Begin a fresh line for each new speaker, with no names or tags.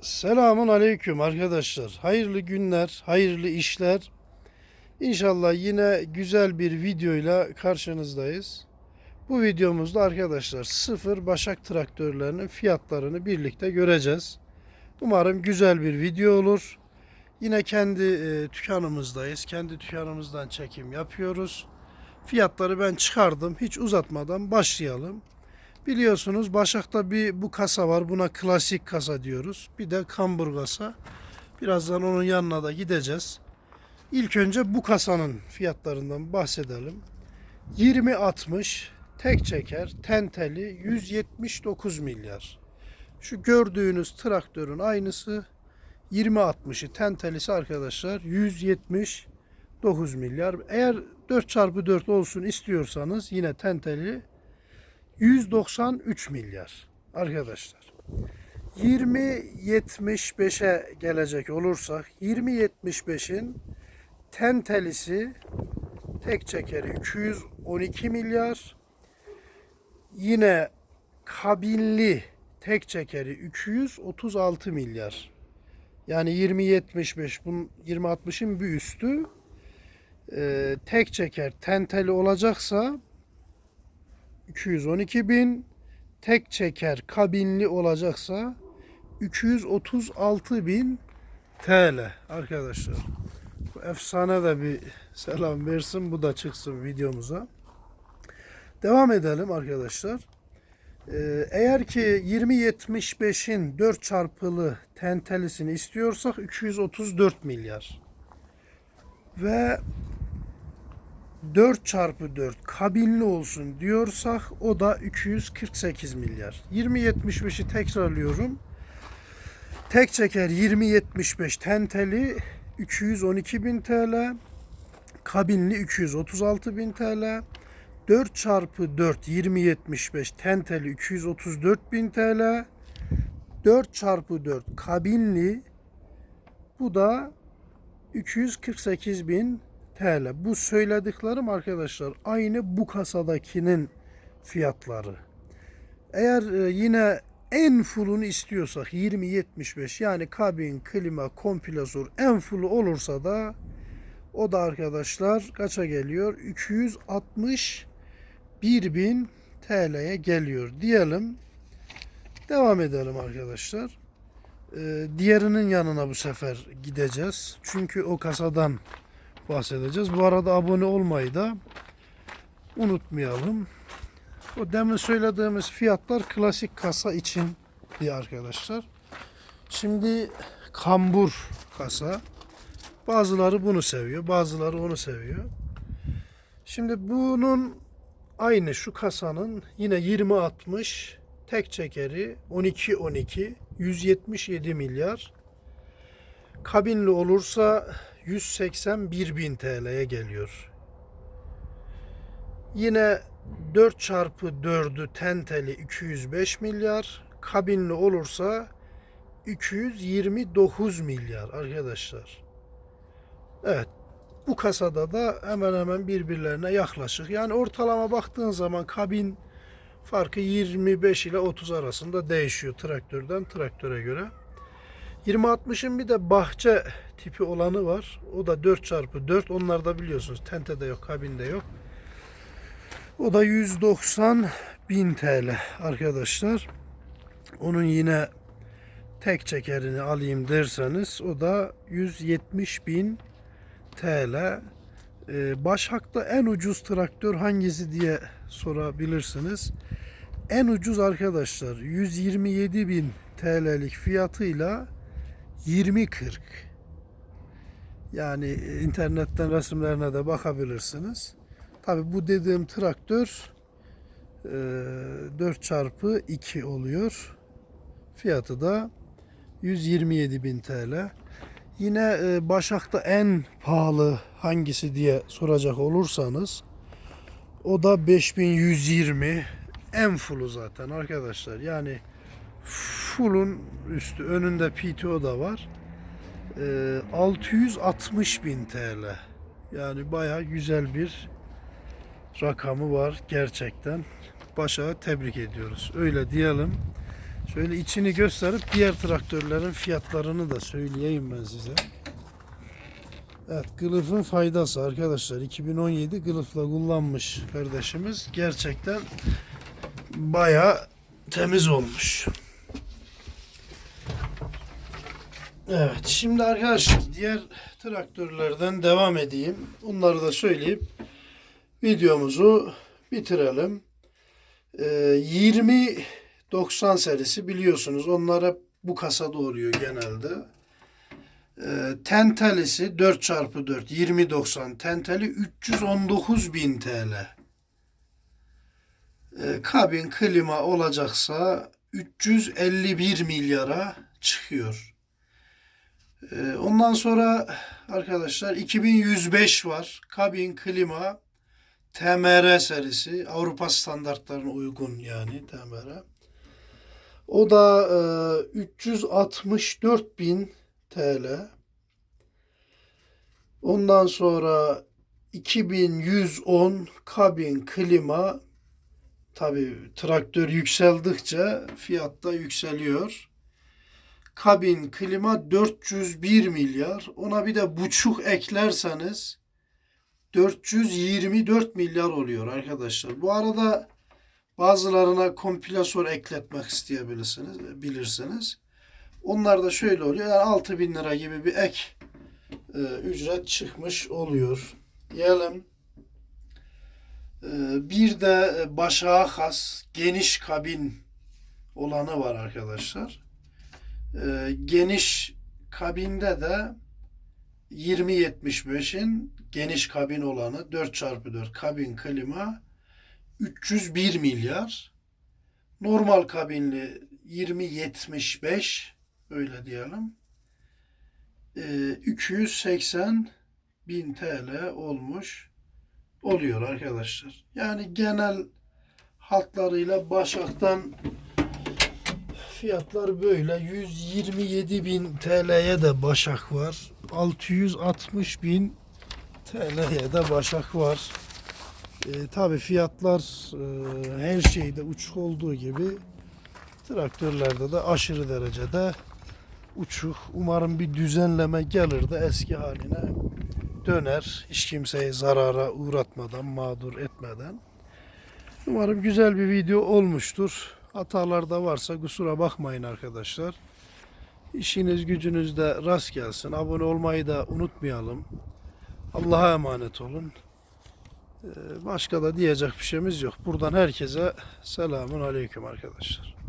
Selamun aleyküm arkadaşlar. Hayırlı günler, hayırlı işler. İnşallah yine güzel bir videoyla karşınızdayız. Bu videomuzda arkadaşlar sıfır Başak traktörlerinin fiyatlarını birlikte göreceğiz. Umarım güzel bir video olur. Yine kendi e, dükkanımızdayız. Kendi dükkanımızdan çekim yapıyoruz. Fiyatları ben çıkardım. Hiç uzatmadan başlayalım. Biliyorsunuz Başak'ta bir bu kasa var. Buna klasik kasa diyoruz. Bir de kambur kasa. Birazdan onun yanına da gideceğiz. İlk önce bu kasanın fiyatlarından bahsedelim. 20-60 tek çeker tenteli 179 milyar. Şu gördüğünüz traktörün aynısı 20-60'ı tentelisi arkadaşlar 179 milyar. Eğer 4x4 olsun istiyorsanız yine tenteli 193 milyar arkadaşlar. 20.75'e gelecek olursak 20.75'in tentelisi tek çekeri 212 milyar. Yine kabinli tek çekeri 236 milyar. Yani 20.75 bunun 20.60'ın bir üstü. Ee, tek çeker tenteli olacaksa 212 bin tek çeker kabinli olacaksa 236 bin TL arkadaşlar. Bu efsane de bir selam versin. Bu da çıksın videomuza. Devam edelim arkadaşlar. Ee, eğer ki 2075'in 4 çarpılı tentelisini istiyorsak 234 milyar. Ve 4 çarpı 4 kabinli olsun diyorsak o da 248 milyar. 20.75'i tekrarlıyorum. Tek çeker 20.75 tenteli 212 bin TL. Kabinli 236 bin TL. 4 çarpı 4 20.75 tenteli 234 bin TL. 4 çarpı 4 kabinli bu da 248 bin TL. Bu söylediklerim arkadaşlar aynı bu kasadakinin fiyatları. Eğer e, yine en fullunu istiyorsak 20-75 yani kabin, klima, kompresör en fullu olursa da o da arkadaşlar kaça geliyor? 261 bin TL'ye geliyor diyelim. Devam edelim arkadaşlar. Ee, diğerinin yanına bu sefer gideceğiz. Çünkü o kasadan bahsedeceğiz. Bu arada abone olmayı da unutmayalım. O demin söylediğimiz fiyatlar klasik kasa için diye arkadaşlar. Şimdi kambur kasa. Bazıları bunu seviyor, bazıları onu seviyor. Şimdi bunun aynı şu kasanın yine 20-60 tek çekeri 12-12 177 milyar. Kabinli olursa 181 bin TL'ye geliyor. Yine 4 çarpı 4'ü tenteli 205 milyar. Kabinli olursa 229 milyar arkadaşlar. Evet. Bu kasada da hemen hemen birbirlerine yaklaşık. Yani ortalama baktığın zaman kabin farkı 25 ile 30 arasında değişiyor traktörden traktöre göre. 2060'ın bir de bahçe tipi olanı var. O da 4x4. Onlar da biliyorsunuz tentede yok, kabinde yok. O da 190 bin TL arkadaşlar. Onun yine tek çekerini alayım derseniz o da 170 bin TL. Ee, Başak'ta en ucuz traktör hangisi diye sorabilirsiniz. En ucuz arkadaşlar 127 bin TL'lik fiyatıyla 20.40 yani internetten resimlerine de bakabilirsiniz. Tabi bu dediğim traktör e, 4 çarpı 2 oluyor. Fiyatı da 127 bin TL. Yine e, Başak'ta en pahalı hangisi diye soracak olursanız o da 5120 en full'u zaten arkadaşlar. Yani full'un üstü önünde PTO da var. E, 660 bin TL. Yani bayağı güzel bir rakamı var gerçekten. Başak'ı tebrik ediyoruz. Öyle diyelim. Şöyle içini gösterip diğer traktörlerin fiyatlarını da söyleyeyim ben size. Evet kılıfın faydası arkadaşlar 2017 kılıfla kullanmış kardeşimiz gerçekten baya temiz olmuş. Evet şimdi arkadaşlar diğer traktörlerden devam edeyim. Bunları da söyleyip videomuzu bitirelim. Ee, 20 90 serisi biliyorsunuz. Onlar hep bu kasada oluyor genelde. Ee, tentelisi 4x4 2090 tenteli 319 bin TL. Ee, kabin klima olacaksa 351 milyara çıkıyor. Ee, ondan sonra arkadaşlar 2105 var. Kabin klima TMR serisi Avrupa standartlarına uygun yani TMR. O da e, 364 bin TL. Ondan sonra 2110 kabin klima tabi traktör yükseldikçe fiyat da yükseliyor. Kabin klima 401 milyar. Ona bir de buçuk eklerseniz 424 milyar oluyor arkadaşlar. Bu arada bazılarına kompresör ekletmek isteyebilirsiniz, bilirsiniz. Onlar da şöyle oluyor. Yani 6000 lira gibi bir ek e, ücret çıkmış oluyor. Diyelim e, bir de başa has geniş kabin olanı var arkadaşlar. E, geniş kabinde de 2075'in geniş kabin olanı 4x4 kabin klima 301 milyar. Normal kabinli 2075 öyle diyelim. Ee, 280 bin TL olmuş oluyor arkadaşlar. Yani genel hatlarıyla Başak'tan fiyatlar böyle. 127 bin TL'ye de Başak var. 660 bin TL'ye de Başak var. E, tabii fiyatlar e, her şeyde uçuk olduğu gibi traktörlerde de aşırı derecede uçuk. Umarım bir düzenleme gelir de eski haline döner. Hiç kimseyi zarara uğratmadan, mağdur etmeden. Umarım güzel bir video olmuştur. Hatalar da varsa kusura bakmayın arkadaşlar. İşiniz gücünüzde rast gelsin. Abone olmayı da unutmayalım. Allah'a emanet olun. Ee, Başka da diyecek bir şeyimiz yok. Buradan herkese selamun aleyküm arkadaşlar.